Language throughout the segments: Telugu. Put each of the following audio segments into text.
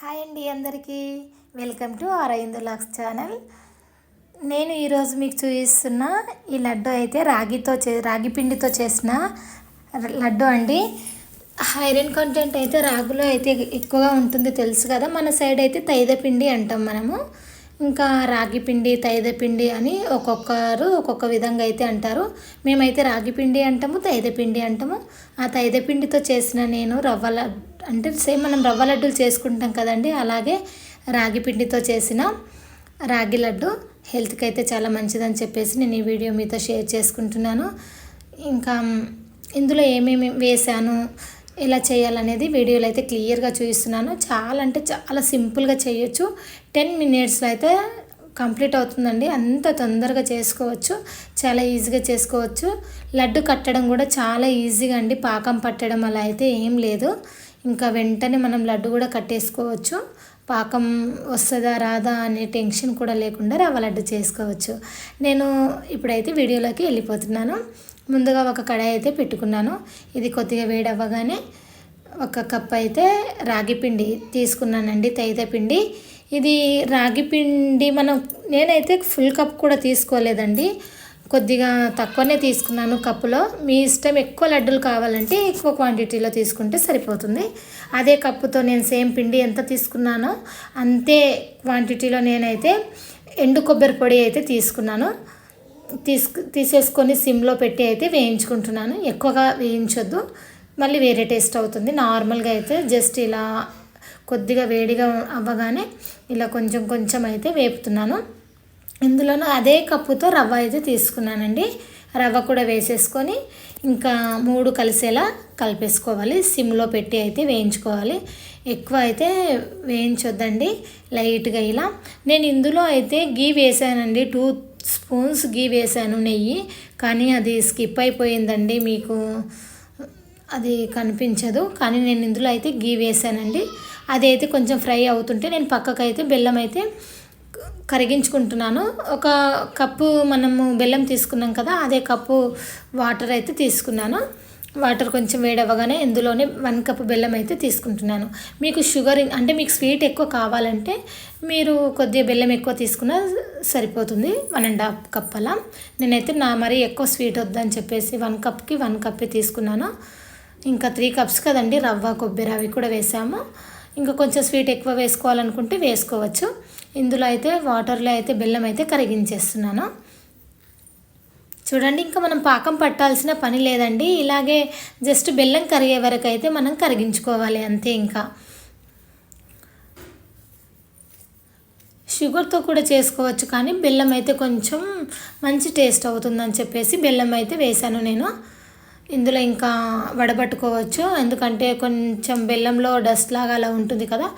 హాయ్ అండి అందరికీ. వెల్కమ్ టు అరవింద్ లాక్స్ ఛానల్. నేను ఈరోజు మీకు చూపిస్తున్న ఈ లడ్డు అయితే రాగితో చే రాగి పిండితో చేసిన లడ్డు అండి. ఐరన్ కంటెంట్ అయితే రాగులో అయితే ఎక్కువగా ఉంటుంది తెలుసు కదా. మన సైడ్ అయితే తైద పిండి అంటాం మనము. ఇంకా రాగి పిండి తైద పిండి అని ఒక్కొక్కరు ఒక్కొక్క విధంగా అయితే అంటారు. మేమైతే రాగి పిండి అంటాము తైద పిండి అంటాము. ఆ తైద పిండితో చేసిన నేను రవ్వ లడ్డు అంటే సేమ్ మనం రవ్వ లడ్డూలు చేసుకుంటాం కదండి అలాగే రాగి పిండితో చేసిన రాగి లడ్డు హెల్త్కి అయితే చాలా మంచిదని చెప్పేసి నేను ఈ వీడియో మీతో షేర్ చేసుకుంటున్నాను. ఇంకా ఇందులో ఏమేమి వేశాను ఎలా చేయాలనేది వీడియోలో అయితే క్లియర్గా చూపిస్తున్నాను. చాలా అంటే చాలా సింపుల్గా చేయొచ్చు. టెన్ మినిట్స్లో అయితే కంప్లీట్ అవుతుందండి. అంత తొందరగా చేసుకోవచ్చు. చాలా ఈజీగా చేసుకోవచ్చు. లడ్డు కట్టడం కూడా చాలా ఈజీగా అండి. పాకం పట్టడం అలా అయితే ఏం లేదు. ఇంకా వెంటనే మనం లడ్డు కూడా కట్టేసుకోవచ్చు. పాకం వస్తుందా రాదా అనే టెన్షన్ కూడా లేకుండా రవ్వ లడ్డు చేసుకోవచ్చు. నేను ఇప్పుడైతే వీడియోలోకి వెళ్ళిపోతున్నాను. ముందుగా ఒక కడాయి అయితే పెట్టుకున్నాను. ఇది కొద్దిగా వేడవ్వగానే ఒక కప్ అయితే రాగి పిండి తీసుకున్నానండి తైద పిండి. ఇది రాగి పిండి మనం నేనైతే ఫుల్ కప్ కూడా తీసుకోలేదండి. కొద్దిగా తక్కువనే తీసుకున్నాను కప్పులో. మీ ఇష్టం ఎక్కువ లడ్డూలు కావాలంటే ఎక్కువ క్వాంటిటీలో తీసుకుంటే సరిపోతుంది. అదే కప్పుతో నేను సేమ్ పిండి ఎంత తీసుకున్నానో అంతే క్వాంటిటీలో నేనైతే ఎండు కొబ్బరి పొడి అయితే తీసుకున్నాను. తీసుకు తీసేసుకొని సిమ్లో పెట్టి అయితే వేయించుకుంటున్నాను. ఎక్కువగా వేయించొద్దు. మళ్ళీ వేరే టేస్ట్ అవుతుంది. నార్మల్గా అయితే జస్ట్ ఇలా కొద్దిగా వేడిగా అవ్వగానే ఇలా కొంచెం కొంచెం అయితే వేపుతున్నాను. ఇందులోనూ అదే కప్పుతో రవ్వ అయితే తీసుకున్నానండి. రవ్వ కూడా వేసేసుకొని ఇంకా మూడు కలిసేలా కలిపేసుకోవాలి. సిమ్లో పెట్టి అయితే వేయించుకోవాలి. ఎక్కువ అయితే వేయించొద్దండి. లైట్గా ఇలా. నేను ఇందులో అయితే గీ వేసానండి. టూ స్పూన్స్ గీ వేసాను నెయ్యి. కానీ అది స్కిప్ అయిపోయిందండి. మీకు అది కనిపించదు. కానీ నేను ఇందులో అయితే గీ వేసానండి. అదైతే కొంచెం ఫ్రై అవుతుంటే నేను పక్కకైతే బెల్లం అయితే కరిగించుకుంటున్నాను. ఒక కప్పు మనము బెల్లం తీసుకున్నాం కదా అదే కప్పు వాటర్ అయితే తీసుకున్నాను. వాటర్ కొంచెం వేడవ్వగానే ఇందులోనే వన్ కప్ బెల్లం అయితే తీసుకుంటున్నాను. మీకు షుగర్ అంటే మీకు స్వీట్ ఎక్కువ కావాలంటే మీరు కొద్దిగా బెల్లం ఎక్కువ తీసుకున్నా సరిపోతుంది. వన్ అండ్ హాఫ్ కప్ అలా. నేనైతే నా మరీ ఎక్కువ స్వీట్ వద్దని చెప్పేసి వన్ కప్కి వన్ కప్పే తీసుకున్నాను. ఇంకా త్రీ కప్స్ కదండి రవ్వ కొబ్బరి అవి కూడా వేసాము. ఇంకా కొంచెం స్వీట్ ఎక్కువ వేసుకోవాలనుకుంటే వేసుకోవచ్చు. ఇందులో అయితే వాటర్లో అయితే బెల్లం అయితే కరిగించేస్తున్నాను. చూడండి ఇంకా మనం పాకం పట్టాల్సిన పని లేదండి. ఇలాగే జస్ట్ బెల్లం కరిగే వరకు అయితే మనం కరిగించుకోవాలి అంతే ఇంకా. షుగర్తో కూడా చేసుకోవచ్చు కానీ బెల్లం అయితే కొంచెం మంచి టేస్ట్ అవుతుందని చెప్పేసి బెల్లం అయితే వేశాను నేను. ఇందులో ఇంకా వడబట్టుకోవచ్చు ఎందుకంటే కొంచెం బెల్లంలో డస్ట్ లాగా అలా ఉంటుంది కదా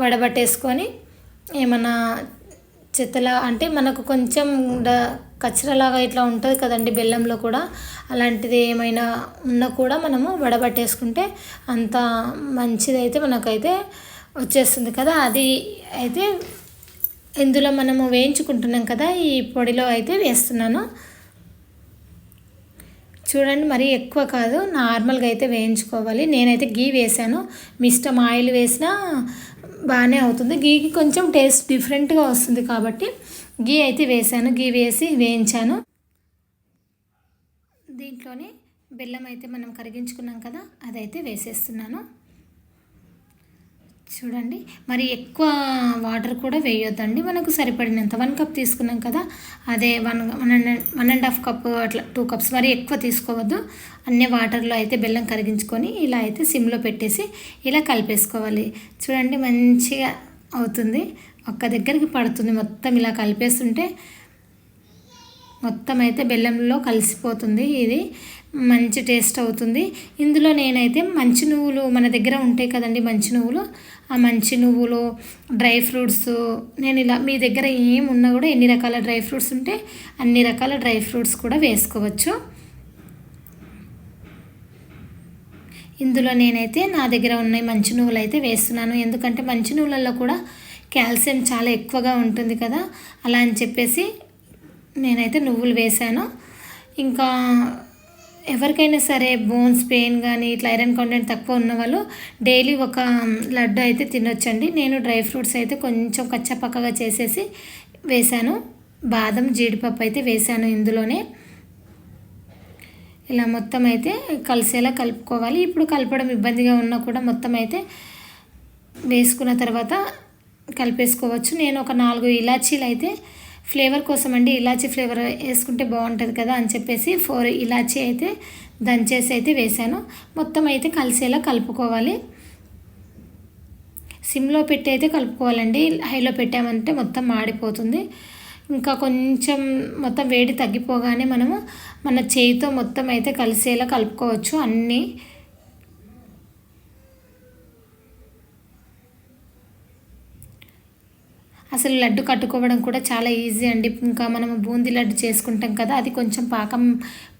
వడబట్టేసుకొని ఏమన్నా చెత్తలా అంటే మనకు కొంచెం కచ్చరలాగా ఇట్లా ఉంటుంది కదండి బెల్లంలో కూడా. అలాంటిది ఏమైనా ఉన్నా కూడా మనము వడబట్టేసుకుంటే అంత మంచిదైతే మనకైతే వచ్చేస్తుంది కదా. అది అయితే ఇందులో మనము వేయించుకుంటున్నాం కదా ఈ పొడిలో అయితే వేస్తున్నాను. చూడండి మరీ ఎక్కువ కాదు నార్మల్గా అయితే వేయించుకోవాలి. నేనైతే గీ వేసాను మీ ఇష్టం ఆయిల్ వేసినా బాగానే అవుతుంది. గీకి కొంచెం టేస్ట్ డిఫరెంట్గా వస్తుంది కాబట్టి గీ అయితే వేసాను. గీ వేసి వేయించాను. దీంట్లోనే బెల్లం అయితే మనం కరిగించుకున్నాం కదా అదైతే వేసేస్తున్నాను. చూడండి. మరి ఎక్కువ వాటర్ కూడా వేయొద్దండి. మనకు సరిపడినంత. వన్ కప్ తీసుకున్నాం కదా. అదే one one and one and half cup అట్లా టూ కప్స్ మరి ఎక్కువ తీసుకోవద్దు. అన్ని వాటర్లో అయితే బెల్లం కరిగించుకొని ఇలా అయితే సిమ్లో పెట్టేసి ఇలా కలిపేసుకోవాలి. చూడండి మంచిగా అవుతుంది. ఒక్క దగ్గరికి పడుతుంది. మొత్తం ఇలా కలిపేస్తుంటే మొత్తం అయితే బెల్లంలో కలిసిపోతుంది ఇది. మంచి టేస్ట్ అవుతుంది. ఇందులో నేనైతే మంచి నువ్వులు మన దగ్గర ఉంటాయి కదండి మంచి నువ్వులు. ఆ మంచి నువ్వులు డ్రై ఫ్రూట్స్ నేను ఇలా మీ దగ్గర ఏమున్నా కూడా ఎన్ని రకాల డ్రై ఫ్రూట్స్ ఉంటే అన్ని రకాల డ్రై ఫ్రూట్స్ కూడా వేసుకోవచ్చు. ఇందులో నేనైతే నా దగ్గర ఉన్న మంచి నువ్వులు అయితే వేస్తున్నాను. ఎందుకంటే మంచి నువ్వులలో కూడా కాల్షియం చాలా ఎక్కువగా ఉంటుంది కదా. అలా అని చెప్పేసి నేనైతే నువ్వులు వేశాను. ఇంకా ఎవరికైనా సరే బోన్స్ పెయిన్ కానీ ఇట్లా ఐరన్ కంటెంట్ తక్కువ ఉన్న వాళ్ళు డైలీ ఒక లడ్డు అయితే తినొచ్చండి. నేను డ్రై ఫ్రూట్స్ అయితే కొంచెం కచ్చపక్కగా చేసేసి వేశాను. బాదం జీడిపప్పు అయితే వేశాను ఇందులోనే. ఇలా మొత్తం అయితే కలిసేలా కలుపుకోవాలి. ఇప్పుడు కలపడం ఇబ్బందిగా ఉన్నా కూడా మొత్తం అయితే వేసుకున్న తర్వాత కలిపేసుకోవచ్చు. నేను ఒక నాలుగు ఇలాచీలు అయితే ఫ్లేవర్ కోసం అండి ఇలాచీ ఫ్లేవర్ వేసుకుంటే బాగుంటుంది కదా అని చెప్పేసి ఫోర్ ఇలాచీ అయితే దంచేసి అయితే వేసాను మొత్తం అయితే కలిసేలా కలుపుకోవాలి. సిమ్లో పెట్టి అయితే కలుపుకోవాలండి. హైలో పెట్టామంటే మొత్తం మాడిపోతుంది. ఇంకా కొంచెం మొత్తం వేడి తగ్గిపోగానే మనము మన చేయితో మొత్తం అయితే కలిసేలా కలుపుకోవచ్చు అన్నీ. అసలు లడ్డు కట్టుకోవడం కూడా చాలా ఈజీ అండి. ఇంకా మనం బూందీ లడ్డు చేసుకుంటాం కదా అది కొంచెం పాకం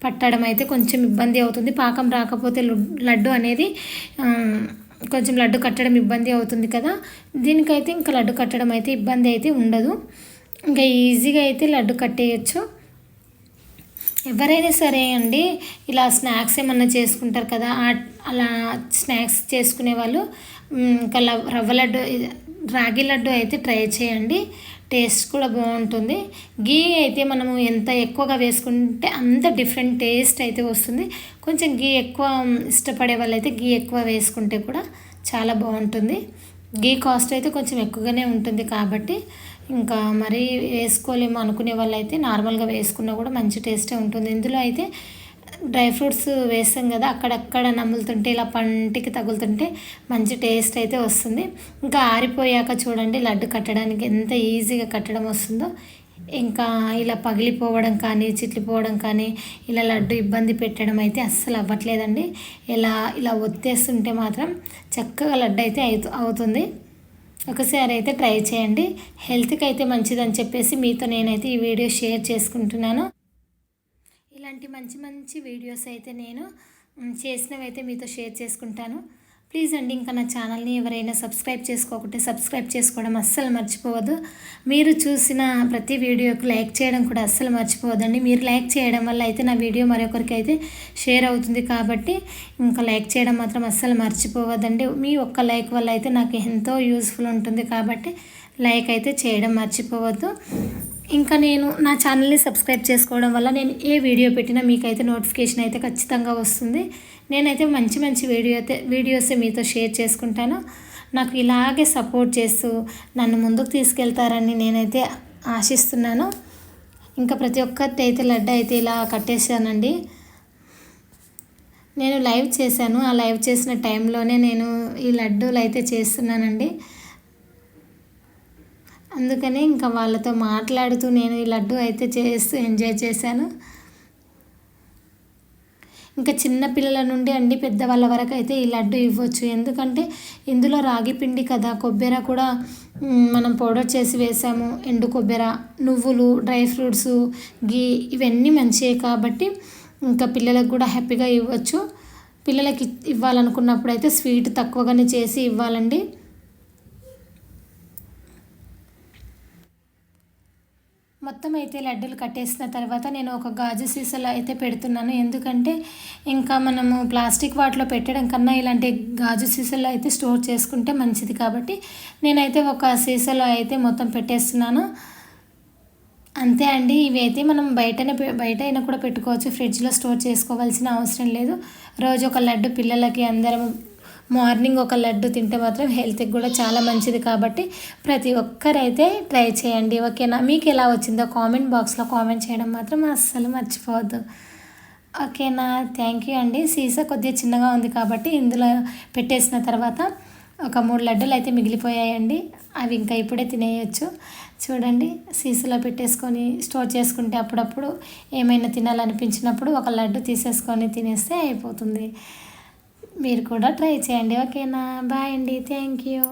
పట్టడం అయితే కొంచెం ఇబ్బంది అవుతుంది. పాకం రాకపోతే లడ్డు అనేది కొంచెం లడ్డు కట్టడం ఇబ్బంది అవుతుంది కదా. దీనికైతే ఇంకా లడ్డు కట్టడం అయితే ఇబ్బంది అయితే ఉండదు. ఇంకా ఈజీగా అయితే లడ్డు కట్టేయచ్చు. ఎవరైనా సరే అండి ఇలా స్నాక్స్ ఏమన్నా చేసుకుంటారు కదా అలా స్నాక్స్ చేసుకునే వాళ్ళు ఇంకా రవ్వ లడ్డు రాగి లడ్డు అయితే ట్రై చేయండి. టేస్ట్ కూడా బాగుంటుంది. గీ అయితే మనము ఎంత ఎక్కువగా వేసుకుంటే అంత డిఫరెంట్ టేస్ట్ అయితే వస్తుంది. కొంచెం గీ ఎక్కువ ఇష్టపడే వాళ్ళైతే గీ ఎక్కువ వేసుకుంటే కూడా చాలా బాగుంటుంది. గీ కాస్ట్ అయితే కొంచెం ఎక్కువగానే ఉంటుంది కాబట్టి ఇంకా మరీ వేసుకోలేము అనుకునే వాళ్ళు అయితే నార్మల్గా వేసుకున్నా కూడా మంచి టేస్టే ఉంటుంది. ఇందులో అయితే డ్రై ఫ్రూట్స్ వేస్తాం కదా అక్కడక్కడ నమ్ములుతుంటే ఇలా పంటికి తగులుతుంటే మంచి టేస్ట్ అయితే వస్తుంది. ఇంకా ఆరిపోయాక చూడండి లడ్డు కట్టడానికి ఎంత ఈజీగా కట్టడం వస్తుందో. ఇంకా ఇలా పగిలిపోవడం కానీ చిట్లిపోవడం కానీ ఇలా లడ్డు ఇబ్బంది పెట్టడం అయితే అస్సలు అవ్వట్లేదండి. ఇలా ఇలా ఒత్తేస్తుంటే మాత్రం చక్కగా లడ్డు అయితే అవుతుంది. ఒకసారి అయితే ట్రై చేయండి. హెల్త్కి అయితే మంచిదని చెప్పేసి మీతో నేనైతే ఈ వీడియో షేర్ చేసుకుంటున్నాను. ఇలాంటి మంచి మంచి వీడియోస్ అయితే నేను చేసినవి అయితే మీతో షేర్ చేసుకుంటాను. ప్లీజ్ అండి ఇంకా నా ఛానల్ని ఎవరైనా సబ్స్క్రైబ్ చేసుకోకుంటే సబ్స్క్రైబ్ చేసుకోవడం అస్సలు మర్చిపోవద్దు. మీరు చూసిన ప్రతి వీడియోకి లైక్ చేయడం కూడా అస్సలు మర్చిపోవద్దండి. మీరు లైక్ చేయడం వల్ల అయితే నా వీడియో మరొకరికి అయితే షేర్ అవుతుంది కాబట్టి ఇంకా లైక్ చేయడం మాత్రం అస్సలు మర్చిపోవద్దండి. మీ ఒక్క లైక్ వల్ల అయితే నాకు ఎంతో యూస్ఫుల్ ఉంటుంది కాబట్టి లైక్ అయితే చేయడం మర్చిపోవద్దు. ఇంకా నేను నా ఛానల్ని సబ్స్క్రైబ్ చేసుకోవడం వల్ల నేను ఏ వీడియో పెట్టినా మీకైతే నోటిఫికేషన్ అయితే ఖచ్చితంగా వస్తుంది. నేనైతే మంచి మంచి వీడియో అయితే వీడియోస్ మీతో షేర్ చేసుకుంటాను. నాకు ఇలాగే సపోర్ట్ చేస్తూ నన్ను ముందుకు తీసుకెళ్తారని నేనైతే ఆశిస్తున్నాను. ఇంకా ప్రతి ఒక్కరి అయితే లడ్డు అయితే ఇలా కట్టేశానండి. నేను లైవ్ చేశాను. ఆ లైవ్ చేసిన టైంలోనే నేను ఈ లడ్డూలు అయితే చేస్తున్నానండి. అందుకని ఇంకా వాళ్ళతో మాట్లాడుతూ నేను ఈ లడ్డు అయితే చేస్తూ ఎంజాయ్ చేశాను. ఇంకా చిన్న పిల్లల నుండి అండి పెద్దవాళ్ళ వరకు అయితే ఈ లడ్డు ఇవ్వచ్చు. ఎందుకంటే ఇందులో రాగి పిండి కదా కొబ్బరి కూడా మనం పౌడర్ చేసి వేసాము. ఎండు కొబ్బరి నువ్వులు డ్రై ఫ్రూట్స్ గీ ఇవన్నీ మంచివే కాబట్టి ఇంకా పిల్లలకు కూడా హ్యాపీగా ఇవ్వచ్చు. పిల్లలకి ఇవ్వాలనుకున్నప్పుడు అయితే స్వీట్ తక్కువగానే చేసి ఇవ్వాలండి. మొత్తం అయితే లడ్డూలు కట్టేసిన తర్వాత నేను ఒక గాజు సీసాలో అయితే పెడుతున్నాను. ఎందుకంటే ఇంకా మనము ప్లాస్టిక్ వాటిలో పెట్టడం కన్నా ఇలాంటి గాజు సీసాలో అయితే స్టోర్ చేసుకుంటే మంచిది కాబట్టి నేనైతే ఒక సీసాలో అయితే మొత్తం పెట్టేస్తున్నాను. అంతే అండి. ఇవి అయితే మనం బయటనే బయట అయినా కూడా పెట్టుకోవచ్చు. ఫ్రిడ్జ్లో స్టోర్ చేసుకోవాల్సిన అవసరం లేదు. రోజు ఒక లడ్డు పిల్లలకి అందరం మార్నింగ్ ఒక లడ్డు తింటే మాత్రం హెల్త్కి కూడా చాలా మంచిది కాబట్టి ప్రతి ఒక్కరైతే ట్రై చేయండి ఓకేనా? మీకు ఎలా వచ్చిందో కామెంట్ బాక్స్లో కామెంట్ చేయడం మాత్రం అస్సలు మర్చిపోవద్దు. ఓకేనా? థ్యాంక్ యూ అండి. సీసా కొద్దిగా చిన్నగా ఉంది కాబట్టి ఇందులో పెట్టేసిన తర్వాత ఒక మూడు లడ్డూలు అయితే మిగిలిపోయాయండి. అవి ఇంకా ఇప్పుడే తినేయచ్చు. చూడండి సీసాలో పెట్టేసుకొని స్టోర్ చేసుకుంటే అప్పుడప్పుడు ఏమైనా తినాలనిపించినప్పుడు ఒక లడ్డు తీసేసుకొని తినేస్తే అయిపోతుంది. మీరు కూడా ట్రై చేయండి ఓకేనా బాయ్ అండి థ్యాంక్ యూ